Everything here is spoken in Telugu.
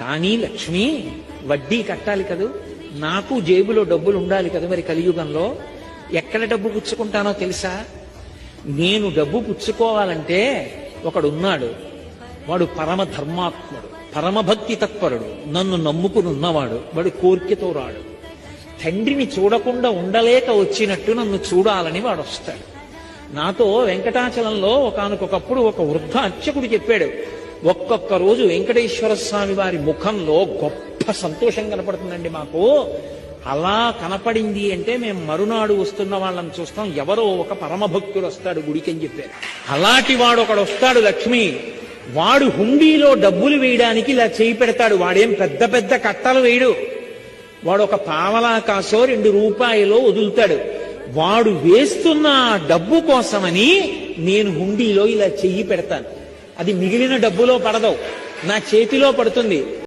కానీ లక్ష్మి వడ్డీ కట్టాలి కదూ? నాకు జేబులో డబ్బులు ఉండాలి కదా మరి కలియుగంలో? ఎక్కడ డబ్బు పుచ్చుకుంటానో తెలుసా? నేను డబ్బు పుచ్చుకోవాలంటే ఒకడున్నాడు. వాడు పరమ ధర్మాత్ముడు పరమభక్తి తత్పరుడు నన్ను నమ్ముకుని ఉన్నవాడు వాడు కోరికతో రాడు. తండ్రిని చూడకుండా ఉండలేక వచ్చినట్టు నన్ను చూడాలని వాడు వస్తాడు నాతో వెంకటాచలంలో ఒకనకొకప్పుడు ఒక వృద్ధ అర్చకుడు చెప్పాడు ఒక్కొక్క రోజు వెంకటేశ్వర స్వామి వారి ముఖంలో గొప్ప సంతోషం కనపడుతుందండి మాకు. అలా కనపడింది అంటే మేము మరునాడు వస్తున్న వాళ్ళని చూస్తాం. ఎవరో ఒక పరమభక్తుడు వస్తాడు గుడికి అని చెప్పారు అలాంటి వాడు ఒకడు వస్తాడు లక్ష్మి. వాడు హుండీలో డబ్బులు వేయడానికి ఇలా చేయి పెడతాడు. వాడేం పెద్ద పెద్ద కట్టలు వేయడు. వాడు ఒక పావలా కాసో రెండు రూపాయలో వదులుతాడు. వాడు వేస్తున్న డబ్బు కోసమని నేను హుండీలో ఇలా చెయ్యి పెడతాను. అది మిగిలిన డబ్బులో పడదు. నా చేతిలో పడుతుంది.